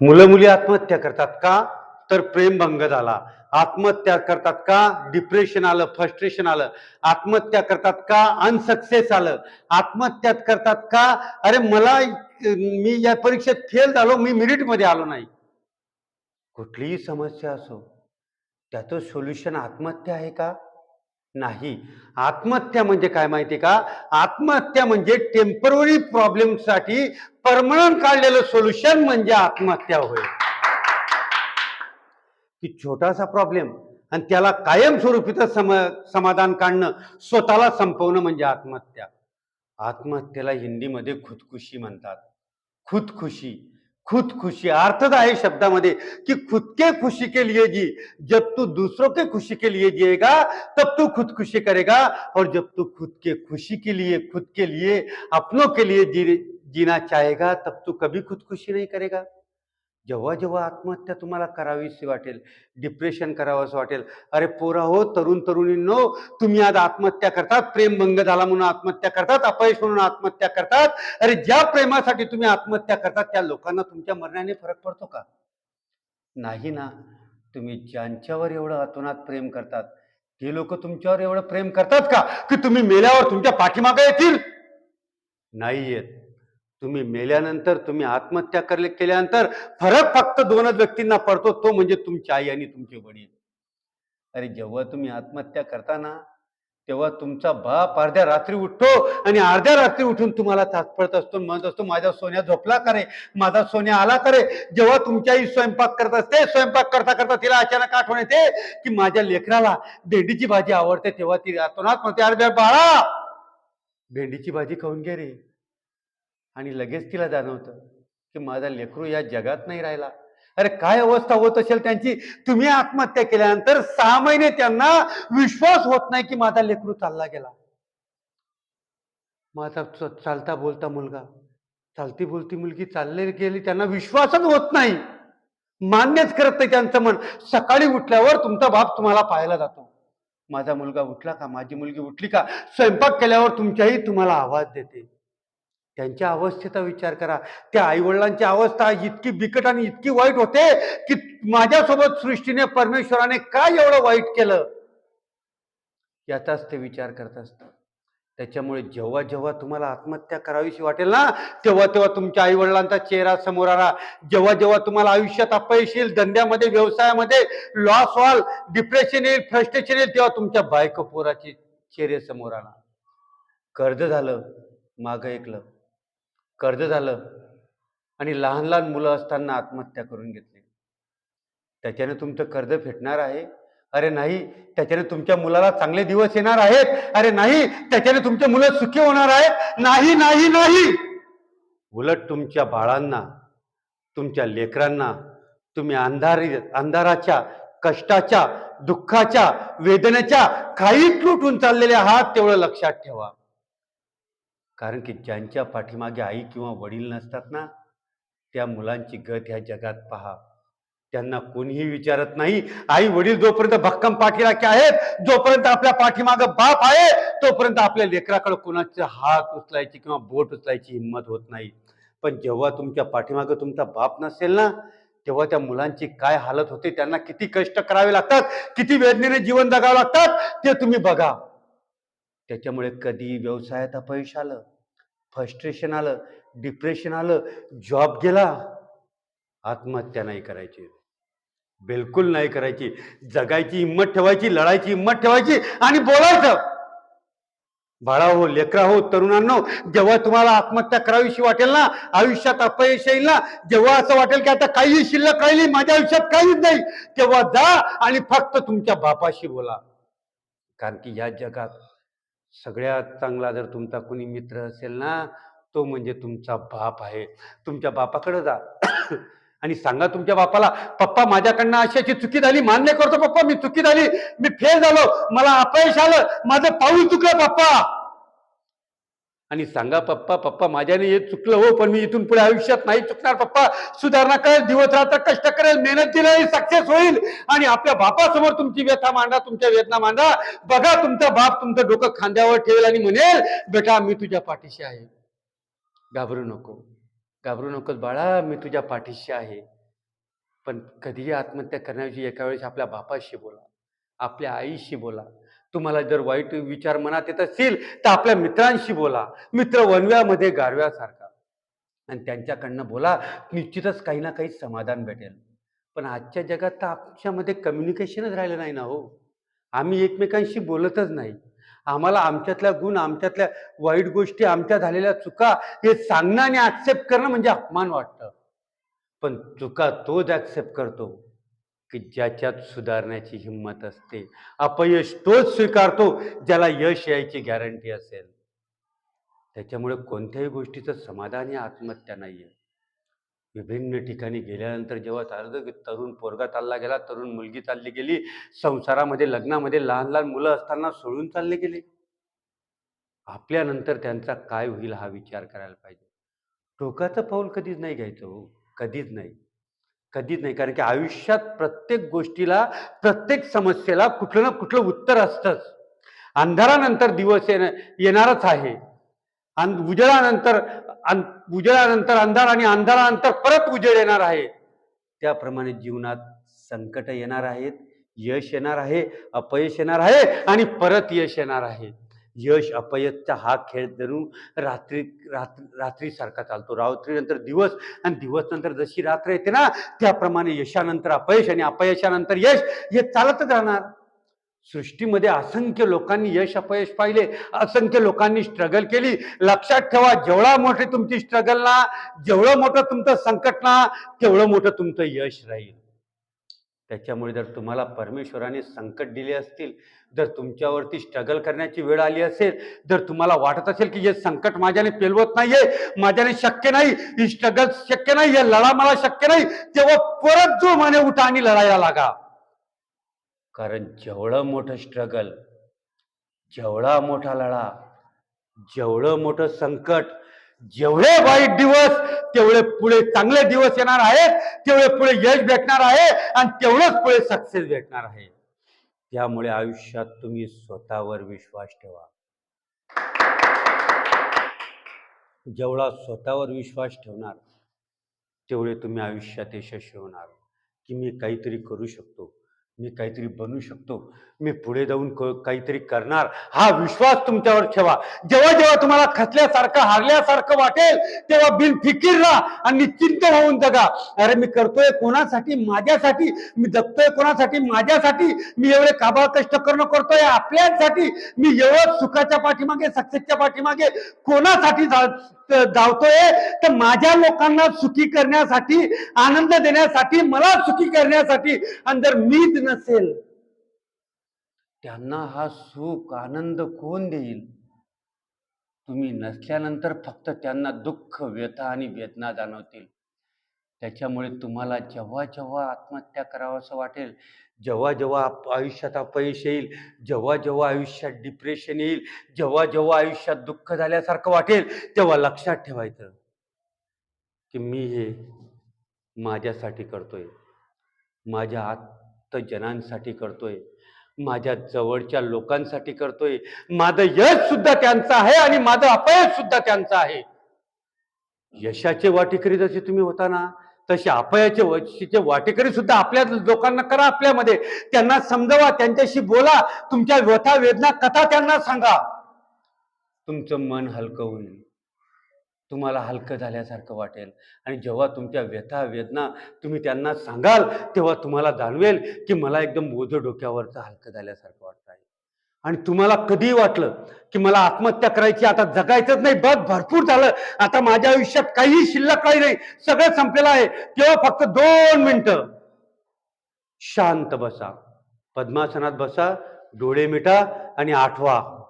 मुलं मुली आत्महत्या करतात का? तर प्रेमभंग झाला. आत्महत्या करतात का? डिप्रेशन आलं फ्रस्ट्रेशन आलं. आत्महत्या करतात का? अनसक्सेस आलं. आत्महत्या करतात का? अरे मला मी या परीक्षेत फेल झालो मी मिरिटमध्ये आलो नाही. कुठलीही समस्या असो त्याचं सोल्युशन आत्महत्या आहे का? नाही. आत्महत्या म्हणजे काय माहिती का? आत्महत्या म्हणजे टेंपररी प्रॉब्लेमसाठी परमनंट काढलेलं सोल्युशन म्हणजे आत्महत्या होय. की छोटासा प्रॉब्लेम आणि त्याला कायमस्वरूपीचं सम समाधान काढणं स्वतःला संपवणं म्हणजे आत्महत्या. आत्महत्येला हिंदीमध्ये खुदकुशी म्हणतात. खुदकुशी खुदकुशी अर्थच है शब्दामध्ये कि खुद के खुशी के लिए जी, जब तू दूसरों के खुशी के लिए जिएगा, तब तू खुद खुशी करेगा और जब तू खुद के खुशी के लिए, खुद के लिए, अपनों के लिए जी, जीना चाहेगा, तब तू कभी खुद खुशी नहीं करेगा। जेव्हा जेव्हा आत्महत्या तुम्हाला करावीशी वाटेल डिप्रेशन करावंसं वाटेल अरे पोरा हो तरुण तरुणींनो तुम्ही आज आत्महत्या करतात प्रेमभंग झाला म्हणून आत्महत्या करतात अपयश म्हणून आत्महत्या करतात अरे ज्या प्रेमासाठी तुम्ही आत्महत्या करतात त्या लोकांना तुमच्या मरणाने फरक पडतो का? नाही ना. तुम्ही ज्यांच्यावर एवढं अतोनात प्रेम करतात ते लोक तुमच्यावर एवढं प्रेम करतात का? की तुम्ही मेल्यावर तुमच्या पाठीमागे येतील? नाही येत. तुम्ही मेल्यानंतर तुम्ही आत्महत्या करले केल्यानंतर फरक फक्त दोनच व्यक्तींना पडतो. तो म्हणजे तुमची आई आणि तुमचे वडील. अरे जेव्हा तुम्ही आत्महत्या करताना तेव्हा तुमचा बाप अर्ध्या रात्री उठतो आणि अर्ध्या रात्री उठून तुम्हाला तात्पडत असतो म्हणत असतो माझा सोन्या झोपला करे माझा सोन्या आला करे जेव्हा तुमच्याही आई स्वयंपाक करत असते स्वयंपाक करता करता तिला अचानक आठवण येते की माझ्या लेकराला भेंडीची भाजी आवडते तेव्हा ती रातोनात म्हणते अरे बाळा भेंडीची भाजी खाऊन घे रे. आणि लगेच तिला जाणवतं की माझा लेकरू या जगात नाही राहिला. अरे काय अवस्था होत असेल त्यांची? तुम्ही आत्महत्या केल्यानंतर सहा महिने त्यांना विश्वास होत नाही की माझा लेकरू चालला गेला. माझा च- चालता बोलता मुलगा चालती बोलती मुलगी चालले गेली त्यांना विश्वासच होत नाही. मान्यच करत नाही त्यांचं मन. सकाळी उठल्यावर तुमचा बाप तुम्हाला पाहायला जातो. माझा मुलगा उठला का? माझी मुलगी उठली का? स्वयंपाक केल्यावर तुमच्याही तुम्हाला आवाज देते. त्यांच्या अवस्थेचा विचार करा. त्या आईवडिलांची अवस्था इतकी बिकट आणि इतकी वाईट होते की माझ्यासोबत सृष्टीने परमेश्वराने काय एवढं वाईट केलं? याचाच ते विचार करत असतात. त्याच्यामुळे जेव्हा जेव्हा तुम्हाला आत्महत्या करावीशी वाटेल ना तेव्हा तेव्हा तुमच्या आईवडिलांचा चेहरा समोर आला. जेव्हा जेव्हा तुम्हाला आयुष्यात अपयश येईल धंद्यामध्ये व्यवसायामध्ये लॉस व्हाल डिप्रेशन येईल फ्रस्ट्रेशन येईल तेव्हा तुमच्या बायको पोराचे चेहरे समोर आला. कर्ज झालं मागं ऐकलं. कर्ज झालं आणि लहान लहान मुलं असताना आत्महत्या करून घेतली. त्याच्याने तुमचं कर्ज फेटणार आहे. अरे नाही त्याच्याने तुमच्या मुलाला चांगले दिवस येणार आहेत. अरे नाही त्याच्याने तुमचे मुलं सुखी होणार आहेत. नाही नाही नाही. उलट तुमच्या बाळांना तुमच्या लेकरांना तुम्ही अंधारी अंधाराच्या कष्टाच्या दुःखाच्या वेदनेच्या खाईत लुटून चाललेले आहात तेवढं लक्षात ठेवा. कारण की ज्यांच्या पाठीमागे आई किंवा वडील नसतात ना त्या मुलांची गत ह्या जगात पहा. त्यांना कोणीही विचारत नाही आई वडील जोपर्यंत भक्कम पाठीराखे आहेत जोपर्यंत आपल्या पाठीमागं बाप आहे तोपर्यंत आपल्या लेकराकडे कोणाचे हात उचलायची किंवा बोट उचलायची हिंमत होत नाही. पण जेव्हा तुमच्या पाठीमागं तुमचा बाप नसेल ना तेव्हा त्या मुलांची काय हालत होते त्यांना किती कष्ट करावे लागतात किती वेदनेने जीवन जगावं लागतात ते तुम्ही बघा. त्याच्यामुळे कधी व्यवसायात अपयश आलं फ्रस्ट्रेशन आलं डिप्रेशन आलं जॉब गेला आत्महत्या नाही करायची. बिलकुल नाही करायची. जगायची हिंमत ठेवायची लढायची हिंमत ठेवायची आणि बोलायचं. बाळा हो लेकरा हो तरुणांनो जेव्हा तुम्हाला आत्महत्या करावीशी वाटेल ना आयुष्यात अपयश येईल ना जेव्हा असं वाटेल की आता काही शिल्लक राहिली माझ्या आयुष्यात काहीच नाही तेव्हा जा आणि फक्त तुमच्या बापाशी बोला. कारण की या जगात सगळ्यात चांगला जर तुमचा कोणी मित्र असेल ना तो म्हणजे तुमचा बाप आहे. तुमच्या बापाकडे जा. आणि सांगा तुमच्या बापाला पप्पा माझ्याकडनं अशी अशी चुकी झाली मान्य करतो पप्पा मी चुकी झाली मी फेल झालो मला अपयश आलं माझं पाऊल चुकलं पप्पा. आणि सांगा पप्पा पप्पा माझ्याने हे चुकलं हो पण मी इथून पुढे आयुष्यात नाही चुकणार पप्पा. सुधारणा करेल दिवस रात्र कष्ट करेल मेहनत दिली सक्सेस होईल. आणि आपल्या बापासमोर तुमची व्यथा मांडा तुमच्या वेदना मांडा. बघा तुमचा बाप तुमचं डोकं खांद्यावर ठेवेल आणि म्हणेल बेटा मी तुझ्या पाठीशी आहे. घाबरू नको. घाबरू नकोस बाळा मी तुझ्या पाठीशी आहे. पण कधीही आत्महत्या करण्याची एका वेळेस आपल्या बापाशी बोला. आपल्या आईशी बोला. तुम्हाला जर वाईट विचार मनात येत असतील तर आपल्या मित्रांशी बोला. मित्र वनव्यामध्ये गारव्यासारखा. आणि त्यांच्याकडनं बोला निश्चितच काही ना काही समाधान भेटेल. पण आजच्या जगात तर आमच्यामध्ये कम्युनिकेशनच राहिलं नाही ना हो. आम्ही एकमेकांशी बोलतच नाही. आम्हाला आमच्यातल्या गुण आमच्यातल्या वाईट गोष्टी आमच्या झालेल्या चुका हे सांगणं आणि ॲक्सेप्ट करणं म्हणजे अपमान वाटतं. पण चुका तोच ॲक्सेप्ट करतो. की ज्याच्यात सुधारण्याची हिंमत असते. अपयश तोच स्वीकारतो ज्याला यश यायची गॅरंटी असेल. त्याच्यामुळे कोणत्याही गोष्टीचं समाधान या आत्महत्या नाही आहे विभिन्न ठिकाणी गेल्यानंतर जेव्हा चालतं की तरुण पोरगा चालला गेला तरुण मुलगी चालली गेली संसारामध्ये लग्नामध्ये लहान लहान मुलं असताना सोडून चालले गेले. आपल्यानंतर त्यांचा काय होईल हा विचार करायला पाहिजे. टोकाचं पाऊल कधीच नाही घ्यायचं हो कधीच नाही. कधीच नाही. कारण की आयुष्यात प्रत्येक गोष्टीला प्रत्येक समस्येला कुठलं ना कुठलं उत्तर असतंच. अंधारानंतर दिवस येण येणारच आहे. आणि उजळानंतर अं उजेडानंतर अंधार आणि अंधारानंतर परत उजेड येणार आहे. त्याप्रमाणे जीवनात संकट येणार आहेत यश येणार आहे अपयश येणार आहे आणि परत यश येणार आहे. यश अपयशचा हा खेळ धरून रात्री रात्र रात्रीसारखा चालतो. रात्रीनंतर दिवस आणि दिवस नंतर जशी रात्र येते ना त्याप्रमाणे यशानंतर अपयश आणि अपयशानंतर यश हे चालतच राहणार. सृष्टीमध्ये असंख्य लोकांनी यश अपयश पाहिले. असंख्य लोकांनी स्ट्रगल केली. लक्षात ठेवा जेवढा मोठी तुमची स्ट्रगल ना जेवढं मोठं तुमचं संकट ना तेवढं मोठं तुमचं यश राहील. त्याच्यामुळे जर तुम्हाला परमेश्वराने संकट दिले असतील जर तुमच्यावरती स्ट्रगल करण्याची वेळ आली असेल जर तुम्हाला वाटत असेल की हे संकट माझ्याने पेलवत नाहीये माझ्याने शक्य नाही ही स्ट्रगल शक्य नाही हे लढा मला शक्य नाही तेव्हा परत जो माने उठा आणि लढायला लागा. कारण जेवढं मोठं स्ट्रगल जेवढा मोठा लढा जेवढं मोठं संकट जेवढे वाईट दिवस तेवढे पुढे चांगले दिवस येणार आहेत तेवढे पुढे यश भेटणार आहे आणि तेवढंच पुढे सक्सेस भेटणार आहे. त्यामुळे आयुष्यात तुम्ही स्वतःवर विश्वास ठेवा. जेवढा स्वतःवर विश्वास ठेवणार तेवढे तुम्ही आयुष्यात यशस्वी होणार. की मी काहीतरी करू शकतो. मी काहीतरी बनू शकतो. मी पुढे जाऊन काहीतरी करणार. हा विश्वास तुमच्यावर ठेवा. जेव्हा जेव्हा तुम्हाला खचल्यासारखं हारल्यासारखं वाटेल तेव्हा बिनफिकीर राहा आणि निश्चिंत होऊन जगा. अरे मी करतोय कोणासाठी? माझ्यासाठी. मी जगतोय कोणासाठी? माझ्यासाठी. मी एवढे काबाळ कष्ट करणं करतोय आपल्यासाठी. मी एवढं सुखाच्या पाठीमागे सक्सेसच्या पाठीमागे कोणासाठी जा- धावतोय तर माझ्या लोकांना सुखी करण्यासाठी आनंद देण्यासाठी मला सुखी करण्यासाठी आणि जर मीच नसेल. त्यांना हा सुख आनंद कोण देईल? तुम्ही नसल्यानंतर फक्त त्यांना दुःख व्यथा आणि वेदना जाणवतील. त्याच्यामुळे तुम्हाला जेव्हा जेव्हा आत्महत्या करावंसं वाटेल जेव्हा जेव्हा आयुष्यात अपयश येईल जेव्हा जेव्हा आयुष्यात डिप्रेशन येईल जेव्हा जेव्हा आयुष्यात दुःख झाल्यासारखं वाटेल तेव्हा लक्षात ठेवायचं की मी हे माझ्यासाठी करतोय. माझ्या आत्तजनांसाठी करतोय. माझ्या जवळच्या लोकांसाठी करतोय. माझं यश सुद्धा त्यांचं आहे आणि माझं अपयश सुद्धा त्यांचं आहे. यशाचे वाटेकरी जसे तुम्ही होता ना तसे अपयाचे वशीचे वाटेकरी सुद्धा आपल्या लोकांना करा आपल्यामध्ये. त्यांना समजवा त्यांच्याशी बोला. तुमच्या व्यथा वेदना कथा त्यांना सांगा. तुमचं मन हलकं होईल. तुम्हाला हलकं झाल्यासारखं वाटेल. आणि जेव्हा तुमच्या व्यथा वेदना तुम्ही त्यांना सांगाल तेव्हा तुम्हाला जाणवेल की मला एकदम ओझं डोक्यावरचं हलकं झाल्यासारखं वाटत आहे आणि तुम्हाला कधीही वाटलं की मला आत्महत्या करायची आता जगायचंच नाही बस भरपूर झालं. आता माझ्या आयुष्यात काही शिल्लक काही नाही. सगळं संपलेलं आहे. तेव्हा फक्त दोन मिनिटं. शांत बसा. पद्मासनात बसा डोळे मिटा आणि आठवा.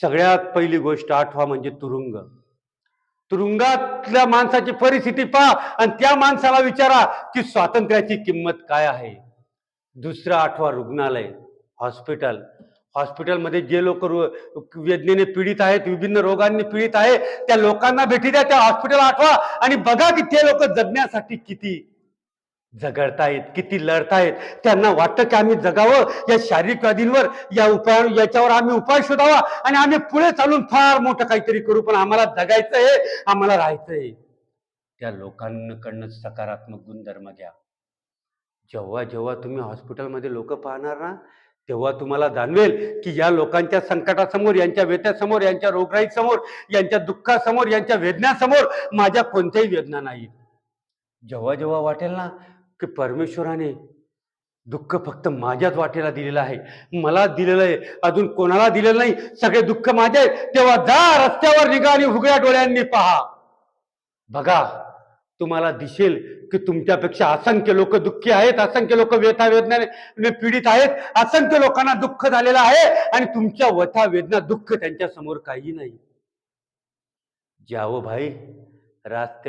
सगळ्यात पहिली गोष्ट आठवा म्हणजे तुरुंग. तुरुंगातल्या माणसाची परिस्थिती पहा आणि त्या माणसाला विचारा की स्वातंत्र्याची किंमत काय आहे. दुसरं आठवा रुग्णालय हॉस्पिटल. हॉस्पिटलमध्ये जे लोक वेदनेने पीडित आहेत विभिन्न रोगांनी पीडित आहे त्या लोकांना भेटी द्या त्या हॉस्पिटल आठवा आणि बघा की ते लोक जगण्यासाठी किती झगडतायत किती लढतायत. त्यांना वाटतं की आम्ही जगावं या शारीरिक व्याधींवर या उपाय याच्यावर आम्ही उपाय शोधावा आणि आम्ही पुढे चालून फार मोठं काहीतरी करू पण आम्हाला जगायचं आहे आम्हाला राहायचं आहे. त्या लोकांकडनं सकारात्मक गुणधर्म घ्या. जेव्हा जेव्हा तुम्ही हॉस्पिटलमध्ये लोक पाहणार ना तेव्हा तुम्हाला जाणवेल की या लोकांच्या संकटासमोर यांच्या व्यथ्यासमोर यांच्या रोगराईसमोर यांच्या दुःखासमोर यांच्या वेदनासमोर माझ्या कोणत्याही वेदना नाही. जेव्हा जेव्हा वाटेल ना की परमेश्वराने दुःख फक्त माझ्याच वाटेला दिलेलं आहे. मला दिलेलं आहे. अजून कोणाला दिलेलं नाही? सगळे दुःख माझे तेव्हा जा रस्त्यावर निघा आणि उघड्या डोळ्यांनी पहा. बघा तुम्हाला दिसेल की तुमच्यापेक्षा असंख्य लोक दुःखी आहेत असंख्य लोक व्यथा वेदनाने पीडित आहेत असंख्य लोकांना दुःख झालेलं आहे आणि तुमच्या व्यथा वेदना दुःख त्यांच्यासमोर काही नाही. जावं भाई रास्ते